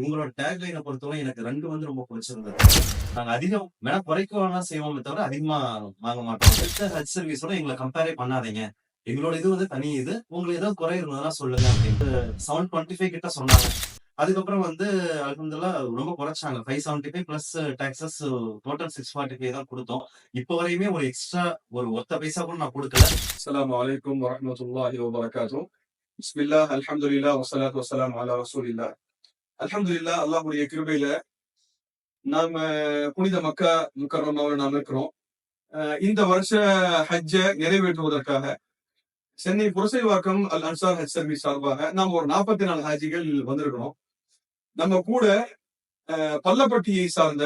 உங்களோட டேக் டேக்லைனை பொறுத்தவரை எனக்கு ரெண்டு வந்து ரொம்ப பிடிச்சிருந்தது. நாங்க அதிகம் வேணா குறைக்கணும்னா செய்வோமே தவிர அதிகமா வாங்க மாட்டோம். மற்ற ஹஜ் சர்வீஸோட எங்களை கம்பேரே பண்ணாதீங்க. எங்களோட இது வந்து தனி இது. உங்களுக்கு ஏதாவது குறை இருந்ததுன்னா சொல்லுங்க அப்படின்ட்டு செவன் டுவெண்ட்டி ஃபைவ் கிட்ட சொன்னாங்க. அதுக்கப்புறம் வந்து அலமதுல்லா ரொம்ப குறைச்சாங்க. Five seventy five plus taxes total six forty five தான் கொடுத்தோம். இப்போ வரையுமே ஒரு எக்ஸ்ட்ரா ஒரு ஒத்த பைசா கூட நான் கொடுக்கல. அஸ்லாம் வலைக்கம் வரமத்துல்லா வரகாத்தும் பிஸ்மில்லா அலமதுல்லா வசலாத் வசலாம் அலா ரசூலில்லா அலமது இல்லா அல்லாஹுடைய கிருபையில நாம புனித மக்கா முக்கரமாவில் நாம் இருக்கிறோம். இந்த வருஷ ஹஜ்ஜ நிறைவேற்றுவதற்காக சென்னை புரசைவாக்கம் அல் அன்சார் ஹஜ் சர்வீஸ் சார்பாக நாம் ஒரு நாற்பத்தி நாலு ஹாஜிகள் வந்திருக்கிறோம். நம்ம கூட பல்லப்பட்டியை சார்ந்த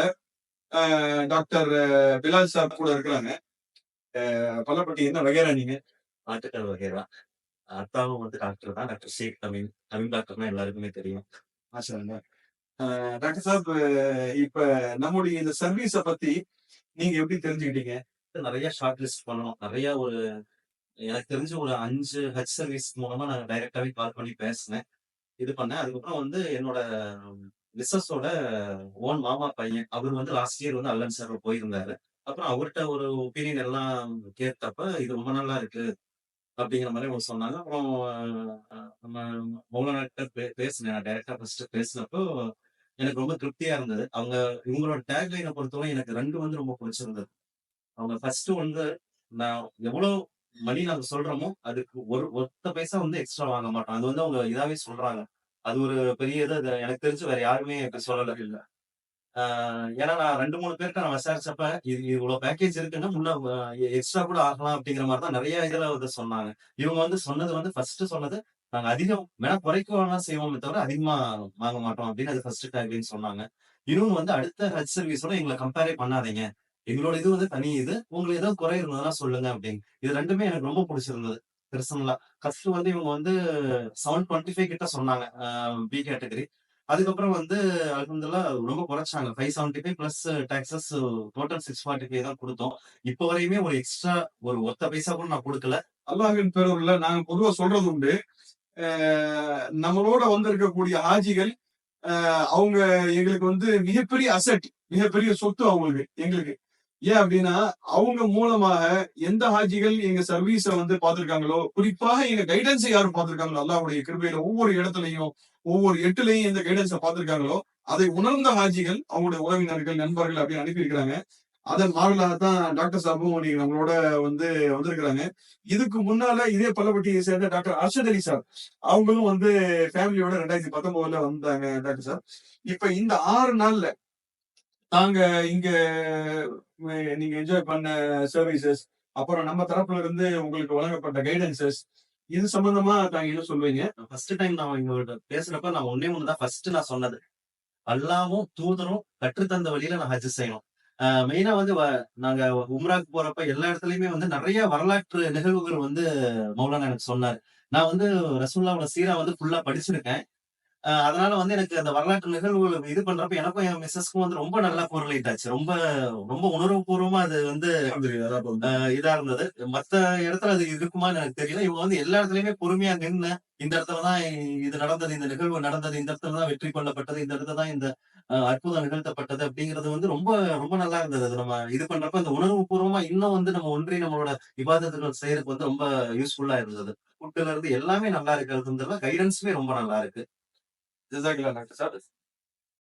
டாக்டர் பிலால் சாப் கூட இருக்கிறாங்க. பல்லப்பட்டி என்ன வகைரா நீங்க? ஆட்டுக்கார் வகைரா அத்தாவும் வந்து டாக்டர் தான். டாக்டர் ஷேக் தமிழ் அமீன் டாக்டர்னா எல்லாருக்குமே தெரியும். ஆசிரியர் டாக்டர் சாப் இப்ப நம்முடைய இந்த சர்வீஸ பத்தி நீங்க எப்படி தெரிஞ்சுக்கிட்டீங்க? நிறைய ஷார்ட் லிஸ்ட் பண்ணோம் நிறைய ஒரு எனக்கு தெரிஞ்ச ஒரு அஞ்சு ஹெச் சர்வீஸ் மூலமா நான் டைரக்டாவே கால் பண்ணி பேசினேன். இது பண்ணேன். அதுக்கப்புறம் வந்து என்னோட மிஸ்ஸஸோட ஓன் மாமா பையன் அவர் வந்து லாஸ்ட் இயர் வந்து அல்லன் சார் போயிருந்தாரு. அப்புறம் அவர்கிட்ட ஒரு ஒப்பீனியன் எல்லாம் கேட்டப்ப இது ரொம்ப நல்லா இருக்கு. அப்படிங்கிற மாதிரி அவங்க சொன்னாங்க. அப்புறம் நம்ம மௌலானாட்ட பே பேசினேன். டேரக்டா ஃபர்ஸ்ட் பேசினப்போ எனக்கு ரொம்ப திருப்தியா இருந்தது. அவங்க இவங்களோட டேக்லைனை பொறுத்தவரை எனக்கு ரெண்டு வந்து ரொம்ப பிடிச்சிருந்தது. அவங்க ஃபர்ஸ்ட் வந்து நான் எவ்வளவு மணி நாங்க சொல்றோமோ அதுக்கு ஒரு ஒத்த பைசா வந்து எக்ஸ்ட்ரா வாங்க மாட்டோம். அது வந்து அவங்க இதாவே சொல்றாங்க. அது ஒரு பெரிய இது. எனக்கு தெரிஞ்சு வேற யாருமே இப்படி சொல்லல. இல்லை. ஏன்னா நான் ரெண்டு மூணு பேர்கிட்ட நான் விசாரிச்சப்ப இது இவ்வளவு பேக்கேஜ் இருக்குன்னா முன்ன எக்ஸ்ட்ரா கூட ஆகலாம் அப்படிங்கிற மாதிரி தான் நிறைய இதுல வந்து சொன்னாங்க. இவங்க வந்து சொன்னது வந்து ஃபர்ஸ்ட் சொன்னது நாங்க அதிகம் வேணா குறைக்க செய்வோமே தவிர அதிகமா வாங்க மாட்டோம் அப்படின்னு அது ஃபர்ஸ்ட் டேக்லின்னு சொன்னாங்க. இன்னொன்னு வந்து அடுத்த ஹெச் சர்வீஸோட எங்களை கம்பேரே பண்ணாதீங்க. எங்களோட இது வந்து தனி இது உங்களுக்கு ஏதோ குறை இருந்ததுன்னா சொல்லுங்க அப்படின்னு. இது ரெண்டுமே எனக்கு ரொம்ப பிடிச்சிருந்தது பெர்சனலா ஃபர்ஸ்ட் வந்து இவங்க வந்து செவன் டுவெண்ட்டி ஃபைவ் கிட்ட சொன்னாங்க பி கேட்டகரி அதுக்கப்புறம் வந்து அலமதுல்லா ரொம்ப குறைச்சாங்க. Five seventy five plus taxes total six forty five தான் கொடுத்தோம். இப்போ வரையுமே ஒரு எக்ஸ்ட்ரா ஒரு ஒத்த பைசா கூட நான் கொடுக்கல. அல்லாஹின் பேரூர்ல நாங்க பொதுவா சொல்றது உண்டு. நம்மளோட வந்திருக்கக்கூடிய ஹாஜிகள் அவங்க எங்களுக்கு வந்து மிகப்பெரிய அசட் மிகப்பெரிய சொத்து அவங்களுக்கு எங்களுக்கு. ஏன் அப்படின்னா அவங்க மூலமாக எந்த ஹாஜிகள் எங்க சர்வீஸ வந்து பார்த்திருக்காங்களோ குறிப்பாக எங்க கைடன்ஸை யாரும் பார்த்திருக்காங்களோ அல்லாவுடைய கிருபையில ஒவ்வொரு இடத்துலயும் ஒவ்வொரு எட்டுலையும் எந்த கைடன்ஸை பார்த்திருக்காங்களோ அதை உணர்ந்த ஹாஜிகள் அவங்களுடைய உறவினர்கள் நண்பர்கள் அப்படின்னு அனுப்பியிருக்கிறாங்க. அதன் மாறலாக தான் டாக்டர் சாபும் நீங்க நம்மளோட வந்து வந்திருக்கிறாங்க. இதுக்கு முன்னால இதே பள்ளப்பட்டியை சேர்ந்த டாக்டர் அர்ஷத் அலி சார் அவங்களும் வந்து ஃபேமிலியோட ரெண்டாயிரத்தி பத்தொன்பதுல வந்தாங்க டாக்டர் சார். இப்ப இந்த ஆறு நாள்ல தாங்க இங்க நீங்க என்ஜாய் பண்ண சர்வீசஸ் அப்புறம் நம்ம தரப்புல இருந்து உங்களுக்கு வழங்கப்பட்ட கைடன்சஸ் இது சம்பந்தமா தாங்க என்ன சொல்லுவீங்க? ஃபர்ஸ்ட் டைம் நான் இவங்கள்ட்ட பேசுறப்ப நான் ஒன்னே ஒண்ணுதான் ஃபர்ஸ்ட் நான் சொன்னது. அல்லாவும் தூதரும் கற்றுத்தந்த வழியில நான் ஹஜ் செய்யணும். மெயினா வந்து வ- நாங்க உம்ராக்கு போறப்ப எல்லா இடத்துலயுமே வந்து நிறைய வரலாற்று நிகழ்வுகள் வந்து மௌலானா எனக்கு சொன்னாரு. நான் வந்து ரசூல்லாவோட சீரா வந்து ஃபுல்லா படிச்சிருக்கேன். அதனால வந்து எனக்கு அந்த வரலாற்று நிகழ்வுகள் இது பண்றப்ப எனக்கும் என் மிஸ்ஸஸ்க்கும் வந்து ரொம்ப நல்லா கோரிலேட் ஆச்சு. ரொம்ப ரொம்ப உணர்வுபூர்வமா அது வந்து இதா இருந்தது. மத்த இடத்துல அது இருக்குமான்னு எனக்கு தெரியல. இவங்க வந்து எல்லா இடத்துலயுமே பொறுமையா நின்னு இந்த இடத்துலதான் இது நடந்தது இந்த நிகழ்வு நடந்தது இந்த இடத்துல தான் வெற்றி கொள்ளப்பட்டது இந்த இடத்துல தான் இந்த அற்புதம் நிகழ்த்தப்பட்டது அப்படிங்கிறது வந்து ரொம்ப ரொம்ப நல்லா இருந்தது. அது நம்ம இது பண்றப்ப இந்த உணர்வு பூர்வமா இன்னும் வந்து நம்ம ஒன்றி நம்மளோட விவாதத்துகள் செய்யறதுக்கு வந்து ரொம்ப யூஸ்ஃபுல்லா இருந்தது. ஃபுட்டுல இருந்து எல்லாமே நல்லா இருக்கிறதுல கைடன்ஸுமே ரொம்ப நல்லா இருக்கு. ஜசாக்கில்லா டாக்டர் சார்